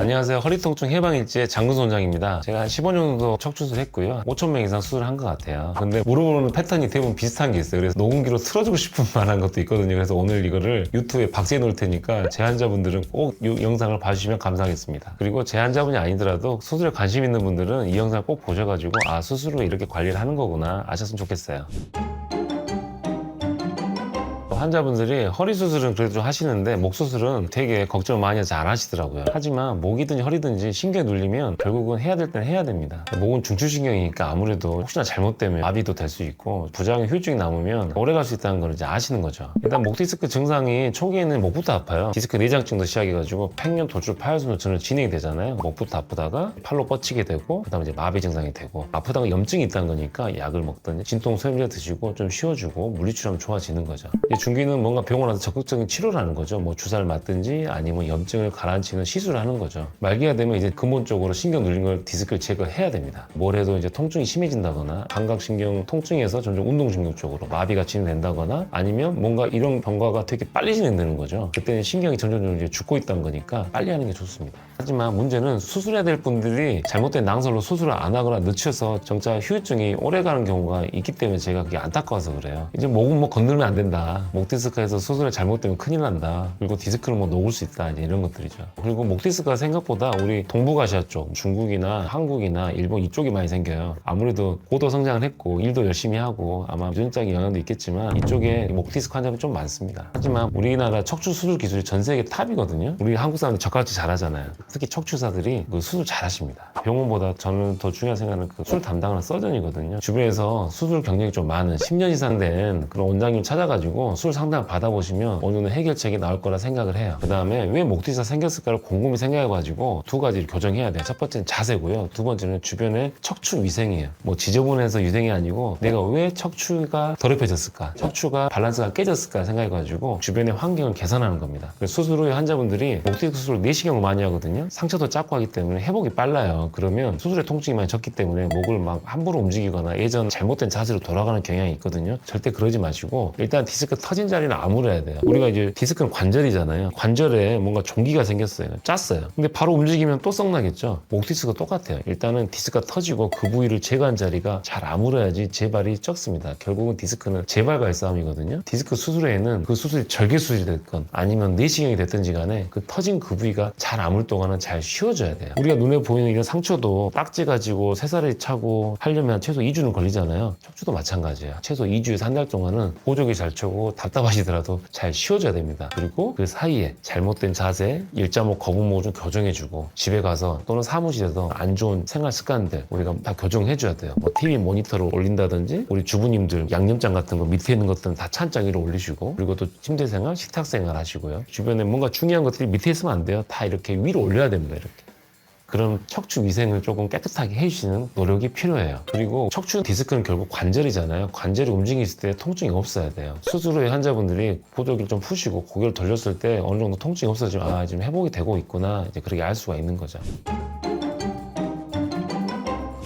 안녕하세요. 허리통증 해방일지의 장근수 원장입니다. 제가 한 15년 정도 척추술 했고요. 5천 명 이상 수술한 것 같아요. 근데 물어보는 패턴이 대부분 비슷한 게 있어요. 그래서 녹음기로 틀어주고 싶은 만한 것도 있거든요. 그래서 오늘 이거를 유튜브에 박제해 놓을 테니까 제 환자분들은 꼭 이 영상을 봐주시면 감사하겠습니다. 그리고 제 환자분이 아니더라도 수술에 관심 있는 분들은 이 영상을 꼭 보셔가지고 아 수술로 이렇게 관리를 하는 거구나 아셨으면 좋겠어요. 환자분들이 허리 수술은 그래도 좀 하시는데 목 수술은 되게 걱정을 많이 해서 안 하시더라고요. 하지만 목이든지 허리든지 신경이 눌리면 결국은 해야 될 때는 해야 됩니다. 목은 중추신경이니까 아무래도 혹시나 잘못되면 마비도 될 수 있고 부작용 후유증이 남으면 오래 갈 수 있다는 걸 이제 아시는 거죠. 일단 목 디스크 증상이 초기에는 목부터 아파요. 디스크 내장증도 시작해가지고 팽년 돌출 파열순 노천을 진행이 되잖아요. 목부터 아프다가 팔로 뻗치게 되고 그다음에 이제 마비 증상이 되고 아프다가 염증이 있다는 거니까 약을 먹든지 진통 소염제 드시고 좀 쉬어주고 물리치료하면 좋아지는 거죠. 중기는 뭔가 병원 와서 적극적인 치료를 하는 거죠. 뭐 주사를 맞든지 아니면 염증을 가라앉히는 시술을 하는 거죠. 말기가 되면 이제 근본적으로 신경 눌린 걸 디스크를 제거해야 됩니다. 뭘 해도 이제 통증이 심해진다거나 감각신경 통증에서 점점 운동신경 쪽으로 마비가 진행된다거나 아니면 뭔가 이런 병과가 되게 빨리 진행되는 거죠. 그때는 신경이 점점 이제 죽고 있다는 거니까 빨리 하는 게 좋습니다. 하지만 문제는 수술해야 될 분들이 잘못된 낭설로 수술을 안 하거나 늦춰서 정자 후유증이 오래 가는 경우가 있기 때문에 제가 그게 안타까워서 그래요. 이제 목은 뭐 건들면 안 된다. 목 디스크에서 수술을 잘못되면 큰일 난다. 그리고 디스크는 뭐 녹을 수 있다. 이제 이런 것들이죠. 그리고 목 디스크가 생각보다 우리 동북아시아 쪽, 중국이나 한국이나 일본 이쪽이 많이 생겨요. 아무래도 고도 성장을 했고 일도 열심히 하고 아마 유전적인 영향도 있겠지만 이쪽에 목 디스크 환자분이 좀 많습니다. 하지만 우리나라 척추 수술 기술이 전 세계 탑이거든요. 우리 한국 사람들 젓가락질 잘하잖아요. 특히 척추사들이 그 수술 잘하십니다. 병원보다 저는 더 중요한 생각은 그 수술 담당하는 서전이거든요. 주변에서 수술 경력이 좀 많은 10년 이상 된 그런 원장님 찾아가지고 수술 상담 받아보시면 어느 정도 해결책이 나올 거라 생각을 해요. 그 다음에 왜 목디스가 생겼을까를 곰곰이 생각해가지고 두 가지를 교정해야 돼요. 첫 번째는 자세고요. 두 번째는 주변의 척추 위생이에요. 뭐 지저분해서 유생이 아니고 내가 왜 척추가 더럽혀졌을까? 척추가 밸런스가 깨졌을까 생각해가지고 주변의 환경을 개선하는 겁니다. 수술 후에 환자분들이 목디스크 수술을 내시경을 많이 하거든요. 상처도 작고 하기 때문에 회복이 빨라요. 그러면 수술의 통증이 많이 적기 때문에 목을 막 함부로 움직이거나 예전 잘못된 자세로 돌아가는 경향이 있거든요. 절대 그러지 마시고 일단 디스크 터진 자리는 아물어야 돼요. 우리가 이제 디스크는 관절이잖아요. 관절에 뭔가 종기가 생겼어요. 짰어요. 근데 바로 움직이면 또 썩나겠죠. 목 디스크가 똑같아요. 일단은 디스크가 터지고 그 부위를 제거한 자리가 잘 아물어야지 재발이 적습니다. 결국은 디스크는 재발과의 싸움이거든요. 디스크 수술 후에는 그 수술이 절개 수술이 됐건 아니면 내시경이 됐든지 간에 그 터진 그 부위가 잘 아물 동안은 잘 쉬어줘야 돼요. 우리가 눈에 보이는 이런 상처도 딱지 가지고 새살을 차고 하려면 최소 2주는 걸리잖아요. 척추도 마찬가지예요. 최소 2주에서 한 달 동안은 보조기 잘 쳐고 답답하시더라도 잘 쉬어줘야 됩니다. 그리고 그 사이에 잘못된 자세, 일자목, 거북목을 좀 교정해주고 집에 가서 또는 사무실에서 안 좋은 생활 습관들 우리가 다 교정해줘야 돼요. 뭐 TV 모니터를 올린다든지 우리 주부님들 양념장 같은 거 밑에 있는 것들은 다 찬장 위로 올리시고 그리고 또 침대 생활, 식탁 생활 하시고요. 주변에 뭔가 중요한 것들이 밑에 있으면 안 돼요. 다 이렇게 위로 올려야 됩니다. 이렇게. 그럼 척추 위생을 조금 깨끗하게 해주시는 노력이 필요해요. 그리고 척추 디스크는 결국 관절이잖아요. 관절이 움직였을 때 통증이 없어야 돼요. 수술 후에 환자분들이 보조기를 좀 푸시고 고개를 돌렸을 때 어느 정도 통증이 없어지면 아 지금 회복이 되고 있구나 이제 그렇게 알 수가 있는 거죠.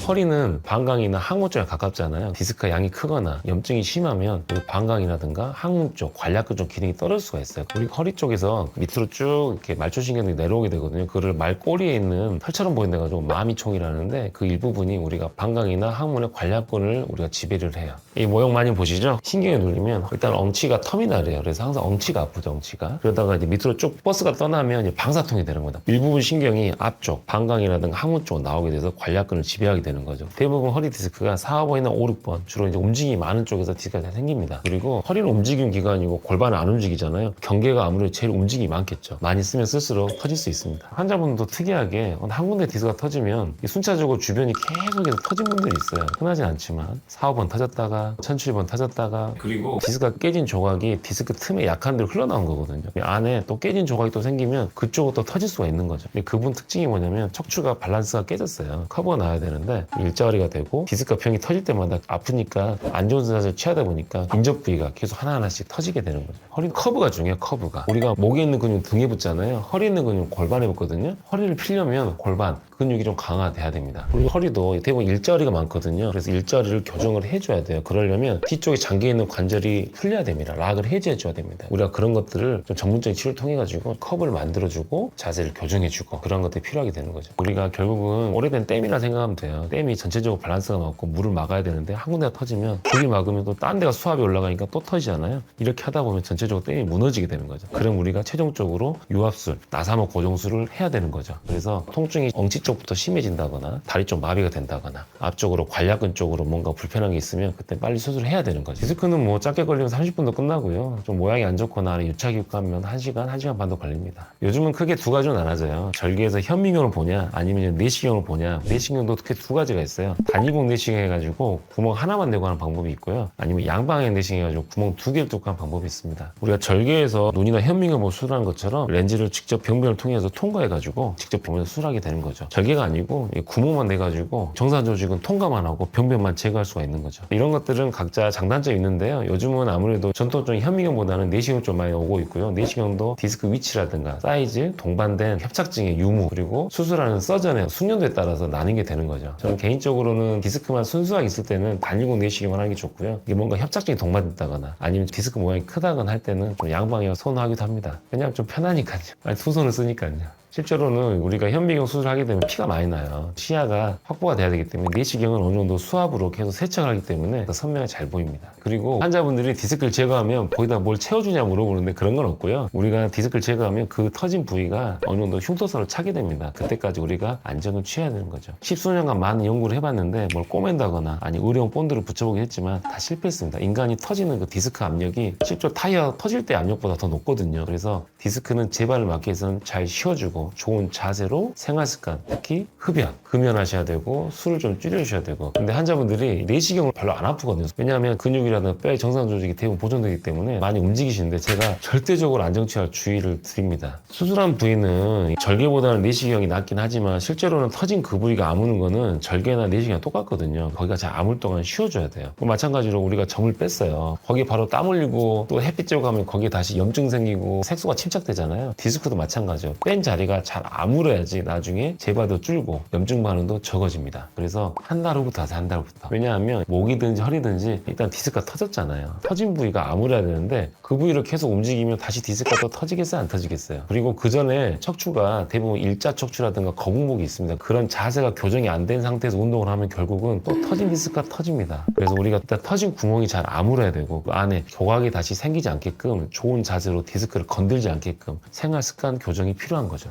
허리는 방광이나 항문 쪽에 가깝잖아요. 디스크 양이 크거나 염증이 심하면 그 방광이라든가 항문 쪽, 관략근 쪽 기능이 떨어질 수가 있어요. 우리 허리 쪽에서 밑으로 쭉 이렇게 말초신경이 내려오게 되거든요. 그를 말꼬리에 있는 털처럼 보이는 데가 좀 마미총이라는데 그 일부분이 우리가 방광이나 항문의 관략근을 우리가 지배를 해요. 이 모형 많이 보시죠? 신경이 눌리면 일단 엉치가 터미널이에요. 그래서 항상 엉치가 아프죠, 엉치가. 그러다가 이제 밑으로 쭉 버스가 떠나면 방사통이 되는 거다. 일부분 신경이 앞쪽, 방광이라든가 항문 쪽으로 나오게 돼서 관략근을 지배하게 되는 거죠. 대부분 허리 디스크가 4, 5번이나 5, 6번 주로 이제 움직임이 많은 쪽에서 디스크가 잘 생깁니다. 그리고 허리는 움직임 기관이고 골반은 안 움직이잖아요. 경계가 아무래도 제일 움직임이 많겠죠. 많이 쓰면 쓸수록 터질 수 있습니다. 환자분도 특이하게 한 군데 디스크가 터지면 이 순차적으로 주변이 계속해서 터진 분들이 있어요. 흔하진 않지만 4, 5번 터졌다가 1007번 터졌다가 그리고 디스크가 깨진 조각이 디스크 틈에 약한 데로 흘러나온 거거든요. 이 안에 또 깨진 조각이 또 생기면 그쪽으로 또 터질 수가 있는 거죠. 근데 그분 특징이 뭐냐면 척추가 밸런스가 깨졌어요. 커버가 나야 되는데 일자리가 되고 디스크가 병이 터질 때마다 아프니까 안 좋은 자세를 취하다 보니까 인접 부위가 계속 하나하나씩 터지게 되는 거죠. 허리 커브가 중요해요. 커브가. 우리가 목에 있는 근육 등에 붙잖아요. 허리에 있는 근육 골반에 붙거든요. 허리를 피려면 골반, 근육이 좀 강화돼야 됩니다. 그리고 허리도 대부분 일자리가 많거든요. 그래서 일자리를 교정을 해줘야 돼요. 그러려면 뒤쪽에 잠겨 있는 관절이 풀려야 됩니다. 락을 해제해줘야 됩니다. 우리가 그런 것들을 좀 전문적인 치료를 통해 가지고 컵을 만들어주고 자세를 교정해주고 그런 것들이 필요하게 되는 거죠. 우리가 결국은 오래된 댐이라 생각하면 돼요. 댐이 전체적으로 밸런스가 맞고 물을 막아야 되는데 한 군데가 터지면 거기 막으면 또 딴 데가 수압이 올라가니까 또 터지잖아요. 이렇게 하다 보면 전체적으로 댐이 무너지게 되는 거죠. 그럼 우리가 최종적으로 유압술, 나사목 고정술을 해야 되는 거죠. 그래서 통증이 엉치 쪽부터 심해진다거나 다리 쪽 마비가 된다거나 앞쪽으로 관략근 쪽으로 뭔가 불편한 게 있으면 그때 빨리 수술을 해야 되는 거죠. 디스크는 뭐 짧게 걸리면 30분도 끝나고요. 좀 모양이 안 좋거나 유착이 하면 1시간, 1시간 반도 걸립니다. 요즘은 크게 두 가지로 나눠져요. 절개에서 현미경을 보냐 아니면 내시경을 보냐. 내시경도 크게 두 가지 가 있어요. 단위공 내시경 해가지고 구멍 하나만 내고 하는 방법이 있고요. 아니면 양방향 내시경 해가지고 구멍 두 개를 뚫고 하는 방법이 있습니다. 우리가 절개에서 눈이나 현미경 뭐 수술하는 것처럼 렌즈를 직접 병변을 통해서 통과해가지고 직접 병변을 수술하게 되는 거죠. 절개가 아니고 이 구멍만 내가지고 정상 조직은 통과만 하고 병변만 제거할 수가 있는 거죠. 이런 것들은 각자 장단점이 있는데요. 요즘은 아무래도 전통적인 현미경보다는 내시경 좀 많이 오고 있고요. 내시경도 디스크 위치라든가 사이즈, 동반된 협착증의 유무 그리고 수술하는 서전의 숙련도에 따라서 나뉘게 되는 거죠. 저는 개인적으로는 디스크만 순수하게 있을 때는 단일공 내시경을 하는 게 좋고요. 이게 뭔가 협착증이 동반됐다거나 아니면 디스크 모양이 크다거나 할 때는 좀 양방향 선호하기도 합니다. 왜냐하면 좀 편하니까요. 아니 두 손을 쓰니까요. 실제로는 우리가 현미경 수술하게 되면 피가 많이 나요. 시야가 확보가 돼야 되기 때문에 내시경은 어느 정도 수압으로 계속 세척을 하기 때문에 더 선명히 잘 보입니다. 그리고 환자분들이 디스크를 제거하면 거기다 뭘 채워주냐 물어보는데 그런 건 없고요. 우리가 디스크를 제거하면 그 터진 부위가 어느 정도 흉터선을 차게 됩니다. 그때까지 우리가 안전을 취해야 되는 거죠. 십수년간 많은 연구를 해봤는데 뭘 꼬맨다거나 아니 의료용 본드를 붙여보긴 했지만 다 실패했습니다. 인간이 터지는 그 디스크 압력이 실제로 타이어 터질 때 압력보다 더 높거든요. 그래서 디스크는 재발을 막기 위해서는 잘 쉬어주고 좋은 자세로 생활 습관, 특히 흡연, 금연하셔야 되고 술을 좀 줄여주셔야 되고 근데 환자분들이 내시경을 별로 안 아프거든요. 왜냐하면 근육이라든가 뼈의 정상 조직이 대부분 보존되기 때문에 많이 움직이시는데 제가 절대적으로 안정 취할 주의를 드립니다. 수술한 부위는 절개보다는 내시경이 낫긴 하지만 실제로는 터진 그 부위가 아무는 거는 절개나 내시경이 똑같거든요. 거기가 잘 아물 동안 쉬어줘야 돼요. 그 마찬가지로 우리가 점을 뺐어요. 거기 바로 땀 흘리고 또 햇빛 쬐고 하면 거기에 다시 염증 생기고 색소가 침착되잖아요. 디스크도 마찬가지요. 뺀 자리가 잘 아물어야지 나중에 재발도 줄고 염증 반응도 적어집니다. 그래서 한 달 후부터 하세요. 한 달 후부터. 왜냐하면 목이든지 허리든지 일단 디스크가 터졌잖아요. 터진 부위가 아물어야 되는데 그 부위를 계속 움직이면 다시 디스크가 또 터지겠어요? 안 터지겠어요? 그리고 그 전에 척추가 대부분 일자 척추라든가 거북목이 있습니다. 그런 자세가 교정이 안 된 상태에서 운동을 하면 결국은 또 터진 디스크가 터집니다. 그래서 우리가 일단 터진 구멍이 잘 아물어야 되고 그 안에 조각이 다시 생기지 않게끔 좋은 자세로 디스크를 건들지 않게끔 생활 습관 교정이 필요한 거죠.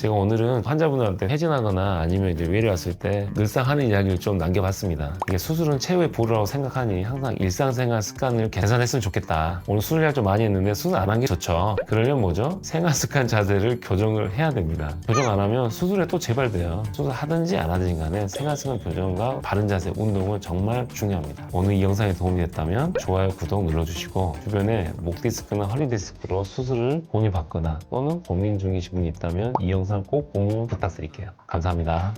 제가 오늘은 환자분들한테 회진하거나 아니면 이제 외래 왔을 때 늘상 하는 이야기를 좀 남겨봤습니다. 이게 수술은 최후의 보루라고 생각하니 항상 일상생활 습관을 개선했으면 좋겠다. 오늘 수술 이야기 좀 많이 했는데 수술 안 한 게 좋죠. 그러려면 뭐죠? 생활 습관 자세를 교정을 해야 됩니다. 교정 안 하면 수술에 또 재발돼요. 수술 하든지 안 하든지 간에 생활 습관 교정과 바른 자세, 운동은 정말 중요합니다. 오늘 이 영상이 도움이 됐다면 좋아요, 구독 눌러주시고 주변에 목 디스크나 허리 디스크로 수술을 고민받거나 또는 고민 중이신 분이 있다면 이 영상 꼭 공유 부탁드릴게요. 감사합니다.